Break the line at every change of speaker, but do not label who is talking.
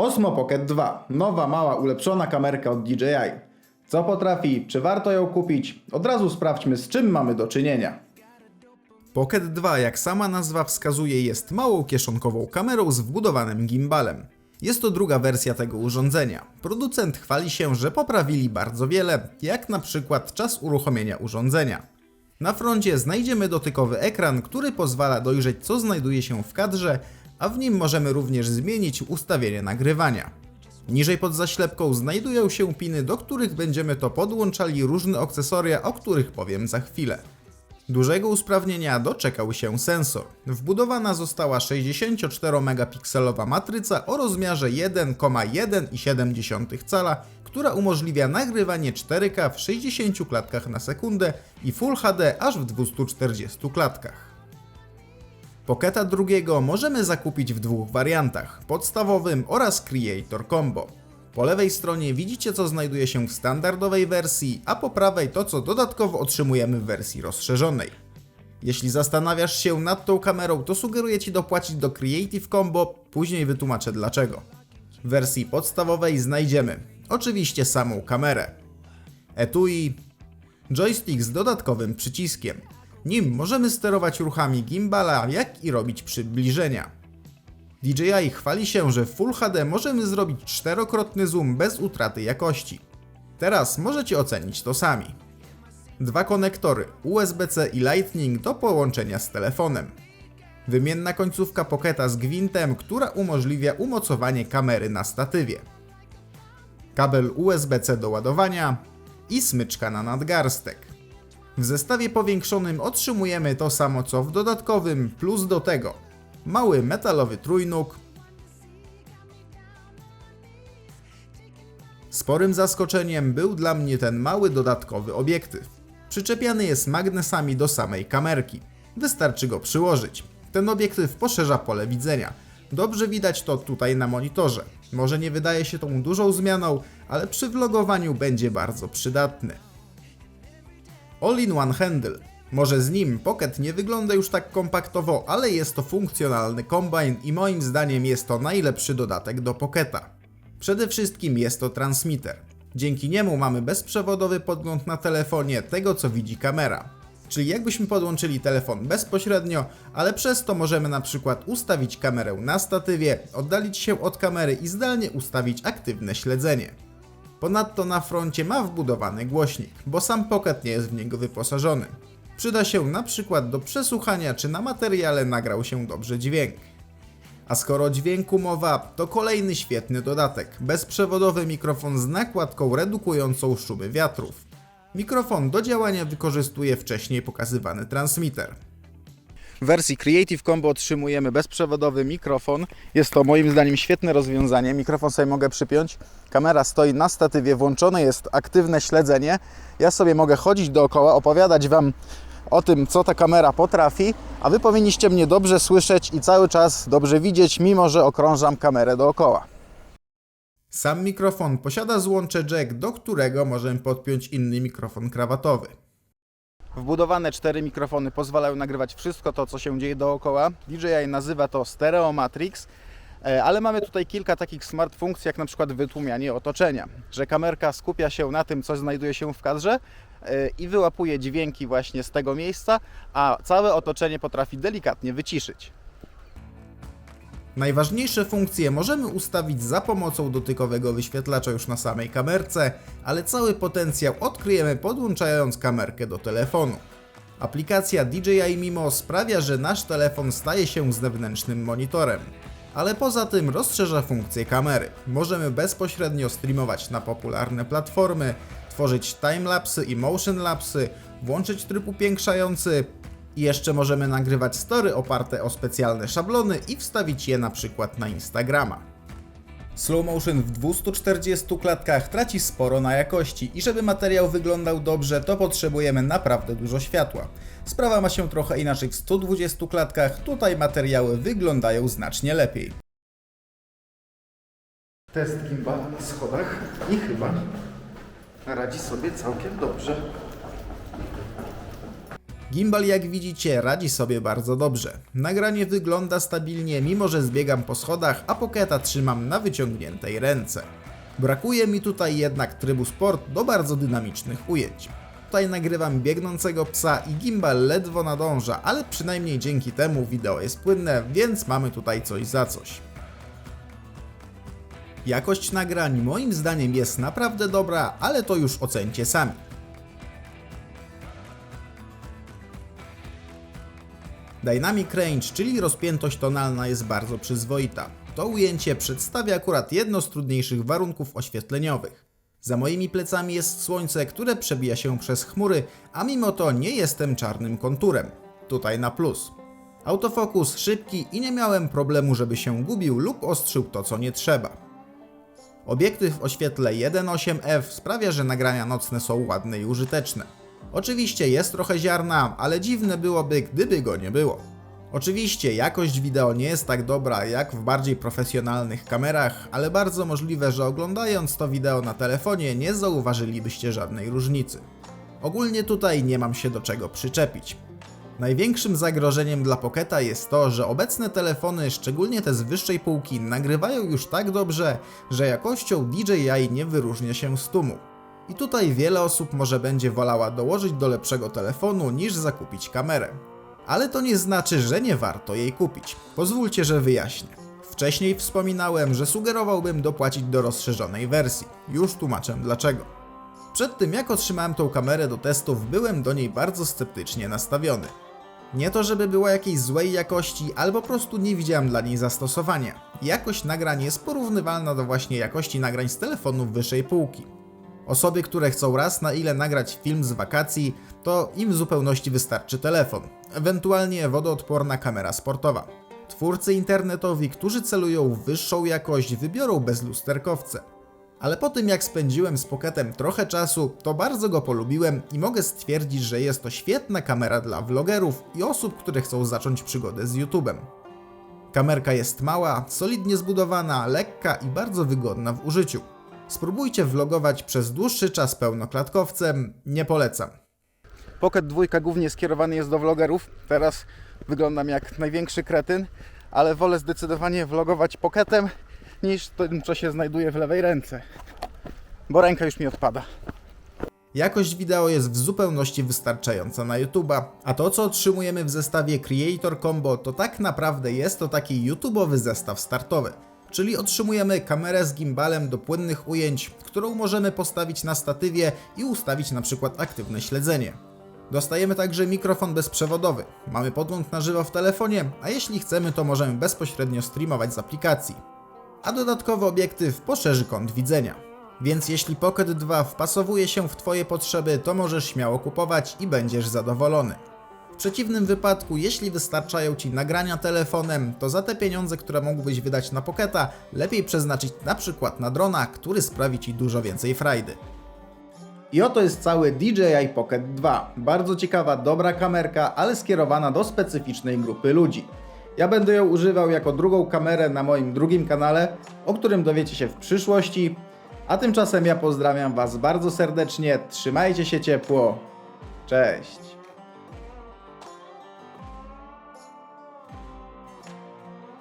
Osmo Pocket 2. Nowa, mała, ulepszona kamerka od DJI. Co potrafi? Czy warto ją kupić? Od razu sprawdźmy, z czym mamy do czynienia. Pocket 2, jak sama nazwa wskazuje, jest małą kieszonkową kamerą z wbudowanym gimbalem. Jest to druga wersja tego urządzenia. Producent chwali się, że poprawili bardzo wiele, jak na przykład czas uruchomienia urządzenia. Na froncie znajdziemy dotykowy ekran, który pozwala dojrzeć co znajduje się w kadrze, a w nim możemy również zmienić ustawienie nagrywania. Niżej pod zaślepką znajdują się piny, do których będziemy to podłączali różne akcesoria, o których powiem za chwilę. Dużego usprawnienia doczekał się sensor. Wbudowana została 64-megapikselowa matryca o rozmiarze 1,1,7 cala, która umożliwia nagrywanie 4K w 60 klatkach na sekundę i Full HD aż w 240 klatkach. Pocketa drugiego możemy zakupić w dwóch wariantach, podstawowym oraz Creator Combo. Po lewej stronie widzicie co znajduje się w standardowej wersji, a po prawej to co dodatkowo otrzymujemy w wersji rozszerzonej. Jeśli zastanawiasz się nad tą kamerą, to sugeruję Ci dopłacić do Creative Combo, później wytłumaczę dlaczego. W wersji podstawowej znajdziemy oczywiście samą kamerę, etui, joystick z dodatkowym przyciskiem. Nim możemy sterować ruchami gimbala, jak i robić przybliżenia. DJI chwali się, że w Full HD możemy zrobić czterokrotny zoom bez utraty jakości. Teraz możecie ocenić to sami. Dwa konektory USB-C i Lightning do połączenia z telefonem. Wymienna końcówka Pocketa z gwintem, która umożliwia umocowanie kamery na statywie. Kabel USB-C do ładowania i smyczka na nadgarstek. W zestawie powiększonym otrzymujemy to samo co w dodatkowym, plus do tego mały metalowy trójnóg, Sporym zaskoczeniem był dla mnie ten mały dodatkowy obiektyw. Przyczepiany jest magnesami do samej kamerki. Wystarczy go przyłożyć. Ten obiektyw poszerza pole widzenia. Dobrze widać to tutaj na monitorze. Może nie wydaje się tą dużą zmianą, ale przy vlogowaniu będzie bardzo przydatny. All-in-one handle. Może z nim Pocket nie wygląda już tak kompaktowo, ale jest to funkcjonalny kombine i moim zdaniem jest to najlepszy dodatek do Pocketa. Przede wszystkim jest to transmitter. Dzięki niemu mamy bezprzewodowy podgląd na telefonie tego co widzi kamera. Czyli jakbyśmy podłączyli telefon bezpośrednio, ale przez to możemy na przykład ustawić kamerę na statywie, oddalić się od kamery i zdalnie ustawić aktywne śledzenie. Ponadto na froncie ma wbudowany głośnik, bo sam Pocket nie jest w niego wyposażony. Przyda się na przykład do przesłuchania, czy na materiale nagrał się dobrze dźwięk. A skoro dźwięku mowa, to kolejny świetny dodatek. Bezprzewodowy mikrofon z nakładką redukującą szumy wiatrów. Mikrofon do działania wykorzystuje wcześniej pokazywany transmitter. W wersji Creative Combo otrzymujemy bezprzewodowy mikrofon. Jest to moim zdaniem świetne rozwiązanie. Mikrofon sobie mogę przypiąć. Kamera stoi na statywie, włączone jest aktywne śledzenie. Ja sobie mogę chodzić dookoła, opowiadać Wam o tym, co ta kamera potrafi, a Wy powinniście mnie dobrze słyszeć i cały czas dobrze widzieć, mimo że okrążam kamerę dookoła. Sam mikrofon posiada złącze jack, do którego możemy podpiąć inny mikrofon krawatowy. Wbudowane cztery mikrofony pozwalają nagrywać wszystko to, co się dzieje dookoła. DJI nazywa to Stereo Matrix, e, ale mamy tutaj kilka takich smart funkcji, jak na przykład wytłumianie otoczenia, że kamerka skupia się na tym, co znajduje się w kadrze e, i wyłapuje dźwięki właśnie z tego miejsca, a całe otoczenie potrafi delikatnie wyciszyć. Najważniejsze funkcje możemy ustawić za pomocą dotykowego wyświetlacza już na samej kamerce, ale cały potencjał odkryjemy podłączając kamerkę do telefonu. Aplikacja DJI Mimo sprawia, że nasz telefon staje się zewnętrznym monitorem. Ale poza tym rozszerza funkcję kamery. Możemy bezpośrednio streamować na popularne platformy, tworzyć timelapsy i motionlapsy, włączyć tryb upiększający, i jeszcze możemy nagrywać story oparte o specjalne szablony i wstawić je na przykład na Instagrama. Slow motion w 240 klatkach traci sporo na jakości i żeby materiał wyglądał dobrze, to potrzebujemy naprawdę dużo światła. Sprawa ma się trochę inaczej w 120 klatkach, tutaj materiały wyglądają znacznie lepiej. Test gimbala na schodach i chyba radzi sobie całkiem dobrze. Gimbal jak widzicie radzi sobie bardzo dobrze. Nagranie wygląda stabilnie mimo że zbiegam po schodach, a Pocketa trzymam na wyciągniętej ręce. Brakuje mi tutaj jednak trybu sport do bardzo dynamicznych ujęć. Tutaj nagrywam biegnącego psa i gimbal ledwo nadąża, ale przynajmniej dzięki temu wideo jest płynne, więc mamy tutaj coś za coś. Jakość nagrań moim zdaniem jest naprawdę dobra, ale to już ocencie sami. Dynamic Range, czyli rozpiętość tonalna jest bardzo przyzwoita. To ujęcie przedstawia akurat jedno z trudniejszych warunków oświetleniowych. Za moimi plecami jest słońce, które przebija się przez chmury, a mimo to nie jestem czarnym konturem. Tutaj na plus. Autofokus szybki i nie miałem problemu, żeby się gubił lub ostrzył to co nie trzeba. Obiektyw o świetle 1.8f sprawia, że nagrania nocne są ładne i użyteczne. Oczywiście jest trochę ziarna, ale dziwne byłoby, gdyby go nie było. Oczywiście jakość wideo nie jest tak dobra jak w bardziej profesjonalnych kamerach, ale bardzo możliwe, że oglądając to wideo na telefonie nie zauważylibyście żadnej różnicy. Ogólnie tutaj nie mam się do czego przyczepić. Największym zagrożeniem dla Pocketa jest to, że obecne telefony, szczególnie te z wyższej półki, nagrywają już tak dobrze, że jakością DJI nie wyróżnia się z tłumu. I tutaj wiele osób może będzie wolała dołożyć do lepszego telefonu niż zakupić kamerę. Ale to nie znaczy, że nie warto jej kupić. Pozwólcie, że wyjaśnię. Wcześniej wspominałem, że sugerowałbym dopłacić do rozszerzonej wersji. Już tłumaczę dlaczego. Przed tym jak otrzymałem tą kamerę do testów, byłem do niej bardzo sceptycznie nastawiony. Nie to, żeby była jakiejś złej jakości, albo po prostu nie widziałem dla niej zastosowania. Jakość nagrań jest porównywalna do właśnie jakości nagrań z telefonów wyższej półki. Osoby, które chcą raz na ile nagrać film z wakacji, to im w zupełności wystarczy telefon, ewentualnie wodoodporna kamera sportowa. Twórcy internetowi, którzy celują w wyższą jakość, wybiorą bezlusterkowce. Ale po tym jak spędziłem z Pocketem trochę czasu, to bardzo go polubiłem i mogę stwierdzić, że jest to świetna kamera dla vlogerów i osób, które chcą zacząć przygodę z YouTube'em. Kamerka jest mała, solidnie zbudowana, lekka i bardzo wygodna w użyciu. Spróbujcie vlogować przez dłuższy czas pełnoklatkowcem, nie polecam.
Pocket 2 głównie skierowany jest do vlogerów. Teraz wyglądam jak największy kretyn, ale wolę zdecydowanie vlogować Pocketem niż tym, co się znajduje w lewej ręce. Bo ręka już mi odpada.
Jakość wideo jest w zupełności wystarczająca na YouTube'a, a to co otrzymujemy w zestawie Creator Combo to tak naprawdę jest to taki YouTube'owy zestaw startowy. Czyli otrzymujemy kamerę z gimbalem do płynnych ujęć, którą możemy postawić na statywie i ustawić na przykład aktywne śledzenie. Dostajemy także mikrofon bezprzewodowy, mamy podłącz na żywo w telefonie, a jeśli chcemy to możemy bezpośrednio streamować z aplikacji. A dodatkowy obiektyw poszerzy kąt widzenia. Więc jeśli Pocket 2 wpasowuje się w Twoje potrzeby, to możesz śmiało kupować i będziesz zadowolony. Przeciwnym wypadku, jeśli wystarczają Ci nagrania telefonem, to za te pieniądze, które mógłbyś wydać na Pocketa, lepiej przeznaczyć na przykład na drona, który sprawi Ci dużo więcej frajdy. I oto jest cały DJI Pocket 2. Bardzo ciekawa, dobra kamerka, ale skierowana do specyficznej grupy ludzi. Ja będę ją używał jako drugą kamerę na moim drugim kanale, o którym dowiecie się w przyszłości. A tymczasem ja pozdrawiam Was bardzo serdecznie, trzymajcie się ciepło, cześć!